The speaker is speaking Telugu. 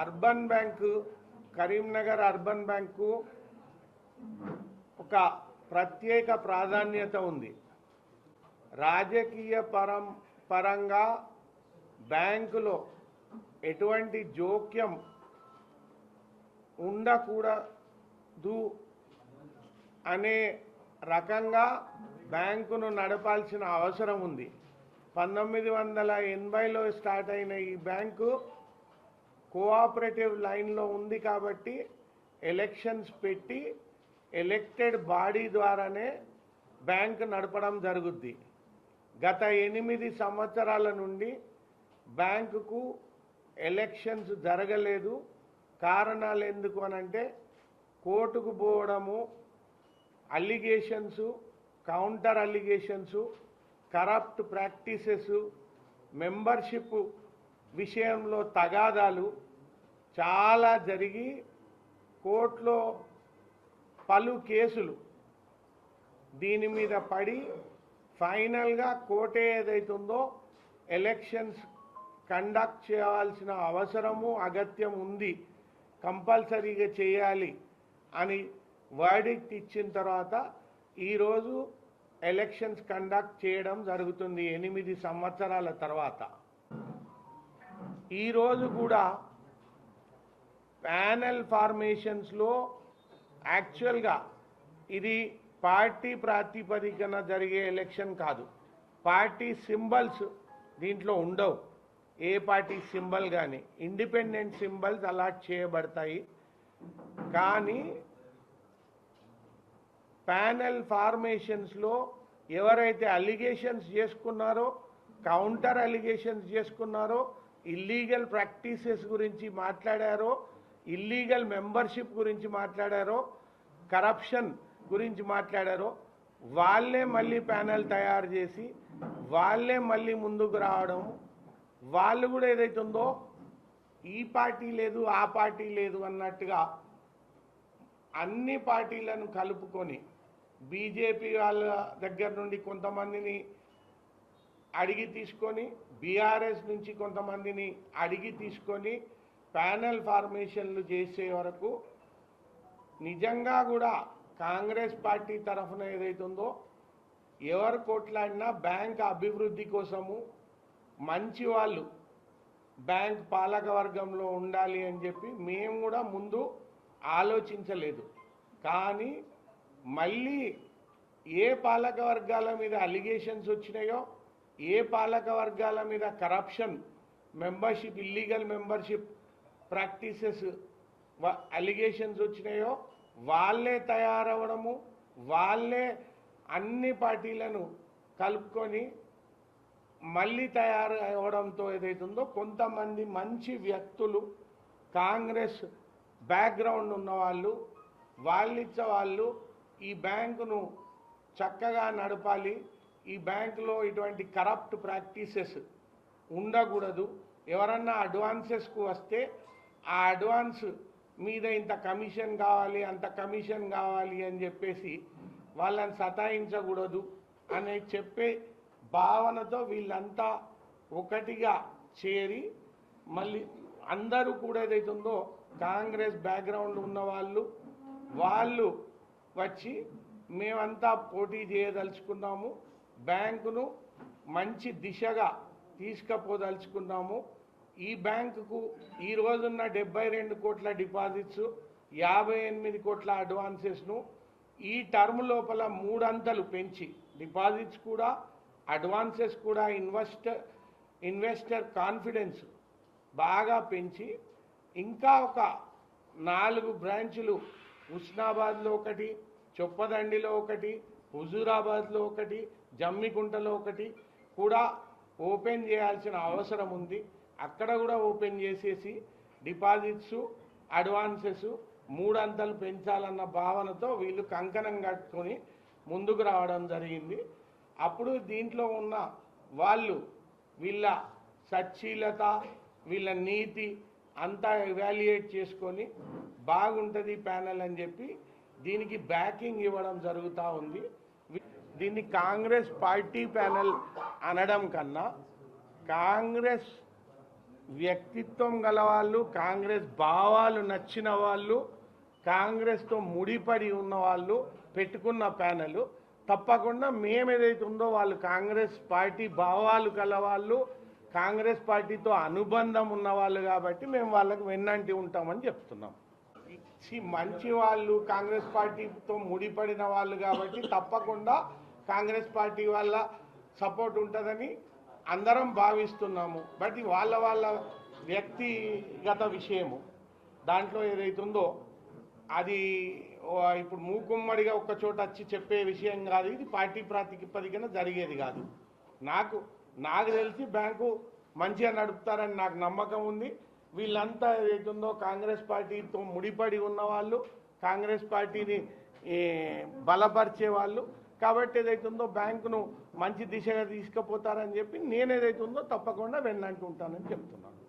Urban bank Karimnagar urban bank ఒక ప్రత్యేక ప్రాధాన్యత ఉంది. రాజకీయ పరం పరంగా బ్యాంకులో ఎటువంటి జోక్యం ఉండకూడదు అనే రకంగా బ్యాంకును నడపాల్సిన అవసరం ఉంది. పంతొమ్మిది వందల ఎనభైలో స్టార్ట్ అయిన ఈ బ్యాంకు కోఆపరేటివ్ లైన్లో ఉంది కాబట్టి ఎలక్షన్స్ పెట్టి ఎలక్టెడ్ బాడీ ద్వారానే బ్యాంక్ నడపడం జరుగుద్ది. గత ఎనిమిది సంవత్సరాల నుండి బ్యాంకుకు ఎలక్షన్స్ జరగలేదు. కారణాలు ఎందుకు అనంటే కోర్టుకు పోవడము allegations counter allegations corrupt practices membership విషయంలో తగాదాలు చాలా జరిగి కోర్టులో పలు కేసులు దీని మీద పడి ఫైనల్గా కోర్టే ఏదైతుందో ఎలక్షన్స్ కండక్ట్ చేయాల్సిన అవసరము అగత్యం ఉంది. కంపల్సరీగా చేయాలి అని వర్డిక్ట్ ఇచ్చిన తర్వాత ఈరోజు ఎలక్షన్స్ కండక్ట్ చేయడం జరుగుతుంది ఎనిమిది సంవత్సరాల తర్వాత. ఈరోజు కూడా ప్యానెల్ ఫార్మేషన్స్లో యాక్చువల్గా ఇది పార్టీ ప్రాతిపదికన జరిగే ఎలక్షన్ కాదు. పార్టీ సింబల్స్ దీంట్లో ఉండవు. ఏ పార్టీ సింబల్ కానీ ఇండిపెండెంట్ సింబల్స్ అలాట్ చేయబడతాయి. కానీ ప్యానెల్ ఫార్మేషన్స్లో ఎవరైతే అలిగేషన్స్ చేసుకున్నారో కౌంటర్ అలిగేషన్స్ చేసుకున్నారో ఇల్లీగల్ ప్రాక్టీసెస్ గురించి మాట్లాడారో ఇల్లీగల్ మెంబర్షిప్ గురించి మాట్లాడారో కరప్షన్ గురించి మాట్లాడారో వాళ్ళే మళ్ళీ ప్యానెల్ తయారు చేసి వాళ్ళే మళ్ళీ ముందుకు రావడం వాళ్ళు కూడా ఏదైతుందో ఈ పార్టీ లేదు ఆ పార్టీ లేదు అన్నట్టుగా అన్ని పార్టీలను కలుపుకొని బీజేపీ వాళ్ళ దగ్గర నుండి కొంతమందిని అడిగి తీసుకొని బీఆర్ఎస్ నుంచి కొంతమందిని అడిగి తీసుకొని ప్యానెల్ ఫార్మేషన్లు చేసే వరకు నిజంగా కూడా కాంగ్రెస్ పార్టీ తరఫున ఏదైతుందో ఎవరు కొట్లాడినా బ్యాంక్ అభివృద్ధి కోసము మంచి వాళ్ళు బ్యాంక్ పాలక వర్గంలో ఉండాలి అని చెప్పి మేము కూడా ముందు ఆలోచించలేదు. కానీ మళ్ళీ ఏ పాలక వర్గాల మీద అలిగేషన్స్ వచ్చినాయో ఏ పాలక వర్గాల మీద corruption membership illegal membership practices allegations వచ్చినాయో వాళ్ళే తయారవడము వాళ్ళే అన్ని పార్టీలను కలుపుకొని మళ్ళీ తయారు అవ్వడంతో ఏదైతుందో కొంతమంది మంచి వ్యక్తులు కాంగ్రెస్ బ్యాక్గ్రౌండ్ ఉన్నవాళ్ళు వాళ్ళిచ్చే వాళ్ళు ఈ బ్యాంకును చక్కగా నడపాలి ఈ బ్యాంకులో ఇటువంటి కరప్ట్ ప్రాక్టీసెస్ ఉండకూడదు. ఎవరన్నా అడ్వాన్సెస్కు వస్తే ఆ అడ్వాన్స్ మీద ఇంత కమిషన్ కావాలి అంత కమిషన్ కావాలి అని చెప్పేసి వాళ్ళని సతాయించకూడదు అని చెప్పే భావనతో వీళ్ళంతా ఒకటిగా చేరి మళ్ళీ అందరూ కూడా ఏదైతుందో కాంగ్రెస్ బ్యాక్గ్రౌండ్ ఉన్న వాళ్ళు వాళ్ళు వచ్చి మేమంతా పోటీ చేయదలుచుకున్నాము. బ్యాంకును మంచి దిశగా తీసుకుపోదలుచుకున్నాము. ఈ బ్యాంకుకు ఈ రోజున్న డెబ్బై రెండు కోట్ల డిపాజిట్స్ యాభై ఎనిమిది కోట్ల అడ్వాన్సెస్ను ఈ టర్మ్ లోపల మూడంతలు పెంచి డిపాజిట్స్ కూడా అడ్వాన్సెస్ కూడా ఇన్వెస్టర్ ఇన్వెస్టర్ కాన్ఫిడెన్స్ బాగా పెంచి ఇంకా ఒక నాలుగు బ్రాంచులు హుస్నాబాద్లో ఒకటి చొప్పదండిలో ఒకటి హుజూరాబాద్లో ఒకటి జమ్మికుంటలో ఒకటి కూడా ఓపెన్ చేయాల్సిన అవసరం ఉంది. అక్కడ కూడా ఓపెన్ చేసేసి డిపాజిట్స్ అడ్వాన్సెస్ మూడంతలు పెంచాలన్న భావనతో వీళ్ళు కంకణం కట్టుకొని ముందుకు రావడం జరిగింది. అప్పుడు దీంట్లో ఉన్న వాళ్ళు వీళ్ళ సచ్చీలత వీళ్ళ నీతి అంతా ఎవాల్యుయేట్ చేసుకొని బాగుంటుంది ప్యానెల్ అని చెప్పి దీనికి బ్యాకింగ్ ఇవ్వడం జరుగుతూ ఉంది. దీన్ని కాంగ్రెస్ పార్టీ ప్యానెల్ అనడం కన్నా కాంగ్రెస్ వ్యక్తిత్వం గలవాళ్ళు కాంగ్రెస్ భావాలు నచ్చిన వాళ్ళు కాంగ్రెస్తో ముడిపడి ఉన్న వాళ్ళు పెట్టుకున్న ప్యానెల్. తప్పకుండా మేము ఏదైతే ఉందో వాళ్ళు కాంగ్రెస్ పార్టీ భావాలు గలవాళ్ళు కాంగ్రెస్ పార్టీతో అనుబంధం ఉన్న వాళ్ళు కాబట్టి మేము వాళ్ళకి వెన్నంటి ఉంటామని చెప్తున్నాం. మంచి వాళ్ళు కాంగ్రెస్ పార్టీతో ముడిపడిన వాళ్ళు కాబట్టి తప్పకుండా కాంగ్రెస్ పార్టీ వాళ్ళ సపోర్ట్ ఉంటుందని అందరం భావిస్తున్నాము. బట్ వాళ్ళ వాళ్ళ వ్యక్తిగత విషయము దాంట్లో ఏదైతుందో అది ఇప్పుడు మూకుమ్మడిగా ఒక చోట వచ్చి చెప్పే విషయం కాదు. ఇది పార్టీ ప్రాతిపదికన జరిగేది కాదు. నాకు నాకు తెలిసి బ్యాంకు మంచిగా నడుపుతారని నాకు నమ్మకం ఉంది. వీళ్ళంతా ఏదైతుందో కాంగ్రెస్ పార్టీతో ముడిపడి ఉన్న వాళ్ళు కాంగ్రెస్ పార్టీని బలపరిచే వాళ్ళు కాబట్టి ఏదైతుందో బ్యాంకును మంచి దిశగా తీసుకుపోతారని చెప్పి నేను ఏదైతుందో తప్పకుండా వెన్నంటుంటానని చెప్తున్నాను.